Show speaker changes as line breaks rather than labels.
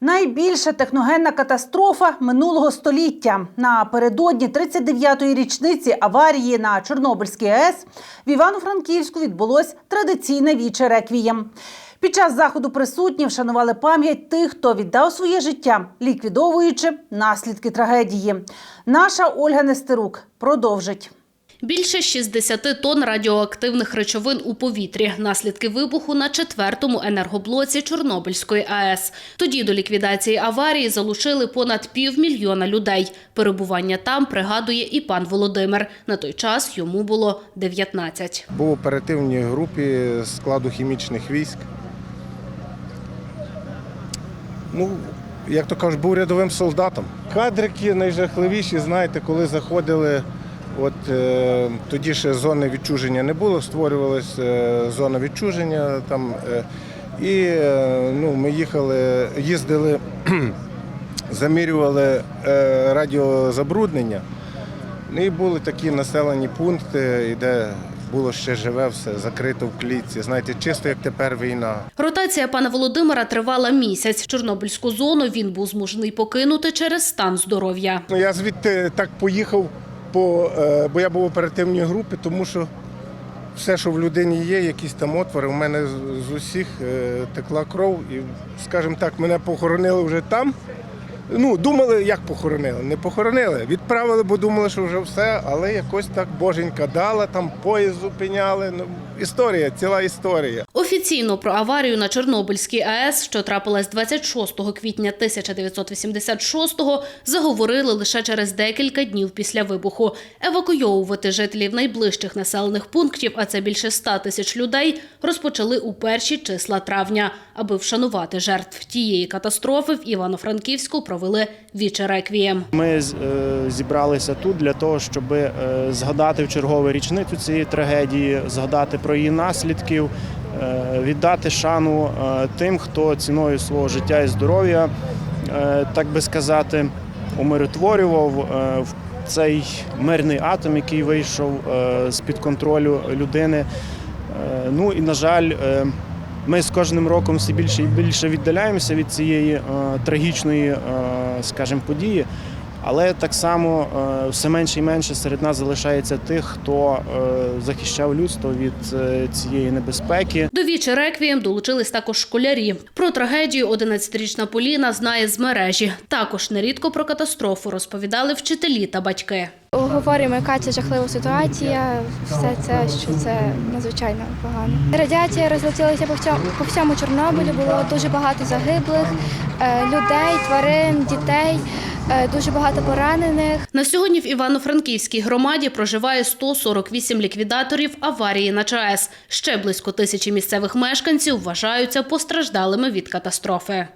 Найбільша техногенна катастрофа минулого століття. Напередодні 39-ї річниці аварії на Чорнобильській АЕС в Івано-Франківську відбулось традиційне віче реквієм. Під час заходу присутні вшанували пам'ять тих, хто віддав своє життя, ліквідовуючи наслідки трагедії. Наша Ольга Нестерук продовжить.
Більше 60 тонн радіоактивних речовин у повітрі. Наслідки вибуху на четвертому енергоблоці Чорнобильської АЕС. Тоді до ліквідації аварії залучили понад півмільйона людей. Перебування там пригадує і пан Володимир. На той час йому було 19.
Був оперативній групі складу хімічних військ. Ну, як то кажуть, був рядовим солдатом. Кадрики найжахливіші, знаєте, коли заходили, от е, тоді ще зони відчуження не було, створювалася е, зона відчуження там. Е, і е, ну, ми їхали, їздили, замірювали е, радіозабруднення. Ну і були такі населені пункти, де було ще живе все, закрито в клітці. Знаєте, чисто як тепер війна.
Ротація пана Володимира тривала місяць. Чорнобильську зону він був змушений покинути через стан здоров'я.
Ну, я звідти так поїхав, по, е, бо я був в оперативній групі, тому що все, що в людині є, якісь там отвори, у мене з, усіх е, текла кров. І, скажімо так, мене похоронили вже там. Ну, думали, як похоронили. Не похоронили. Відправили, бо думали, що вже все, але якось так боженька дала, там поїзд зупиняли. Ну, історія, ціла історія.
Офіційно про аварію на Чорнобильській АЕС, що трапилась 26 квітня 1986-го, заговорили лише через декілька днів після вибуху. Евакуйовувати жителів найближчих населених пунктів, а це більше 100 тисяч людей, розпочали у перші числа травня. Аби вшанувати жертв тієї катастрофи, в Івано-Франківську провели віче-реквієм.
Ми е, зібралися тут для того, щоб е, згадати в чергову річницю цієї трагедії, згадати про її наслідків, е, віддати шану тим, хто ціною свого життя і здоров'я, так би сказати, умиротворював в цей мирний атом, який вийшов е, з-під контролю людини. Ну і на жаль, ми з кожним роком все більше і більше віддаляємося від цієї е, трагічної, е, скажімо, події. Але так само е, все менше і менше серед нас залишається тих, хто е, захищав людство від е, цієї небезпеки.
До віче реквієм долучились також школярі. Про трагедію 11-річна Поліна знає з мережі. Також нерідко про катастрофу розповідали вчителі та батьки.
Говоримо, яка це жахлива ситуація, все це, що це надзвичайно погано. Радіація розлетілася по всьому, Чорнобилю, було дуже багато загиблих людей, тварин, дітей, дуже багато поранених.
На сьогодні в Івано-Франківській громаді проживає 148 ліквідаторів аварії на ЧАЕС. Ще близько тисячі місцевих мешканців вважаються постраждалими від катастрофи.